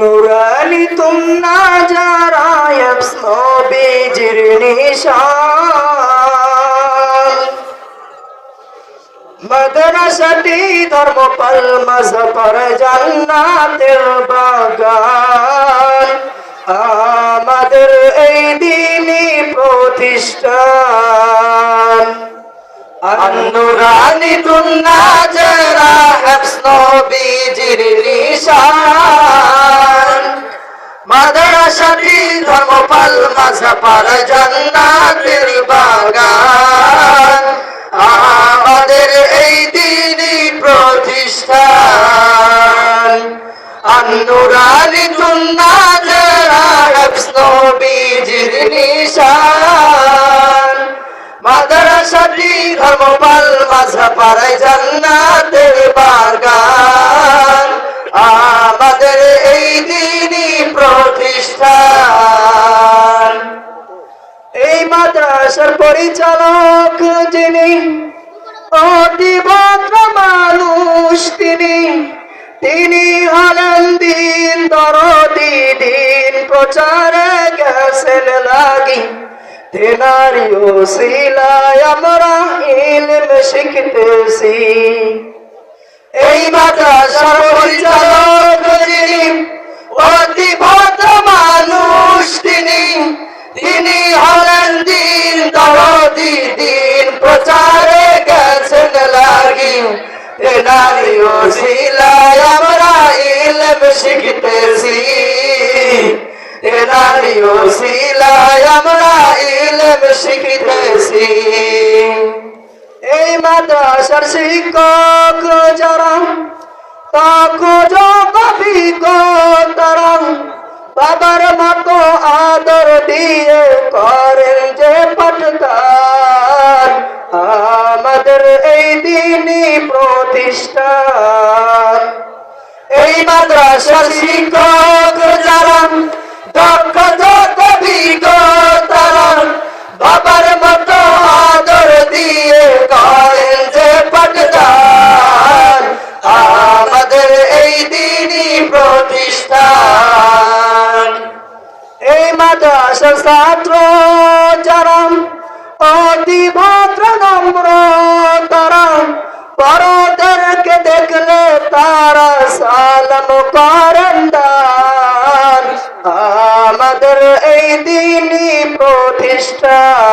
Nurali তোমরা যারা নবীজির নিশান। মাদ্রাসাটি ধর্মপাল মজফর জান্নাতের বাগান। আমাদের এই দিনই প্রতিষ্ঠান। আন্নুরানি তুন্না জরা হাসন বীজির নিশান। মাদ্রাসাটি ধর্মপাল মাঝাপার জান্নাতের বাগান। আমাদের এই দিনই প্রতিষ্ঠান। আন্নুরানি তুন্না জরা হাসন বীজির নিশান। মাদ্রাসাটি ধর্মপাল মাঝাপাড়ায় জান্নাতের বাগান আমাদের এই দিনই প্রতিষ্ঠান। এই মাদ্রাসার পরিচালক যিনি অতি ভদ্র মানুষ তিনি। তিনি হলেন দিন দরদি দিন প্রচারে গেছেন লাগি। তেনারি ওসিলায় আমরা ইলম শিখতেছি এই মাদ্রাসার পরিচালক যিনি অতি ভদ্র মানুষ তিনি হলেন দিন দরদি, দিন প্রচারে গেছেন লাগি। তেনারি ওসিলায় আমরা ইলম শিখতেছি তেনারি ওসিলায় আমরা ইলম শিখতেছি। এই মাদ্রাসার শিক্ষক যারা তারা। বাবার মতো আদর দিয়ে করেন যে পাঠদান। আমাদের এই দিনই প্রতিষ্ঠান। এই মাদ্রাসার শিক্ষক যারা দিনই প্রতিষ্ঠান। এই মাদ্রাসার ছাত্র যারা অতি ভদ্র নম্র, তারা বড়দেরকে দেখলে তারা সালাম করেন দান আমাদের এই দিনই প্রতিষ্ঠান।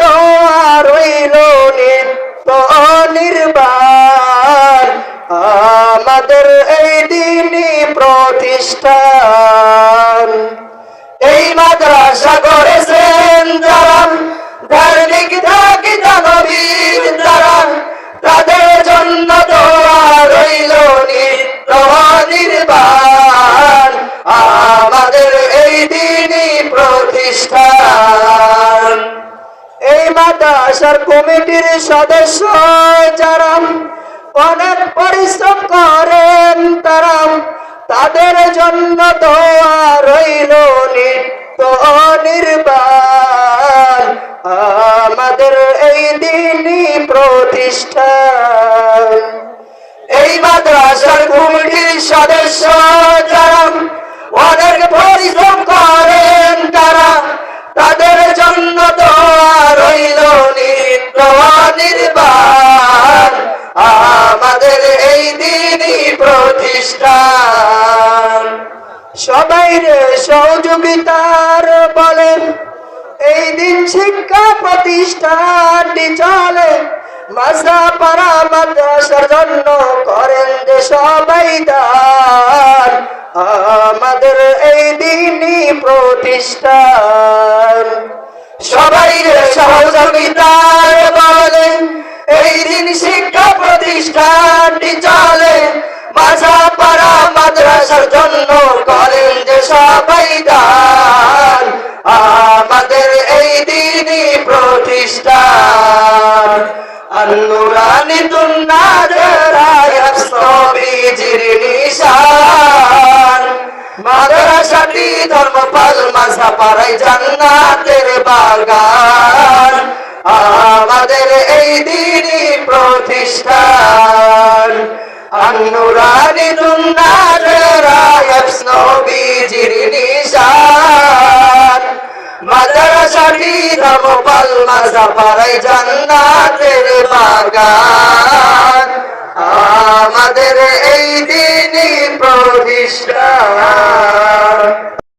দোয়া রইল নির্বাণ। আমাদের এই দিনই প্রতিষ্ঠান। এই মাদ্রাসা করেছেন মাদ্রাসার কমিটির সদস্য যারা অনেক পরিশ্রম করেন তারা তাদের জন্য রইল নির্বাণ। আমাদের এই দিনই প্রতিষ্ঠান এই মাদ্রাসার কমিটির সদস্য নির্বাণ আমাদের এই দিনই প্রতিষ্ঠান। সবাই রে সহযোগিতার বলে এই দিন শিক্ষা প্রতিষ্ঠানটি চলে। মাজা পাড়া মাদ্রাসার জন্য করেন যে সবাই দান। আমাদের এই দিনই প্রতিষ্ঠান। সবাই সহযোগিতার এই দিন শিক্ষা প্রতিষ্ঠানটি চলে। মাজা পাড়া মাদ্রাসার জন্য করেন যে সবাই দান। আমাদের এই দিনই প্রতিষ্ঠান। আন্নুরানি তুন্নাজরায়াস্তবিজির নিশান। মাদ্রাসাটি ধর্মপাল মাঝা পাড়াই জান্নাতের বাগান। আমাদের এই দিনই প্রতিষ্ঠান। আন্নুরানি তুন্নাজরায়াস্তবিজির নিশান। মাদ্রাসাটি ধর্মপাল পাড়াই জান্নাতের বাগান। আমাদের এই দিনই প্রতিষ্ঠান।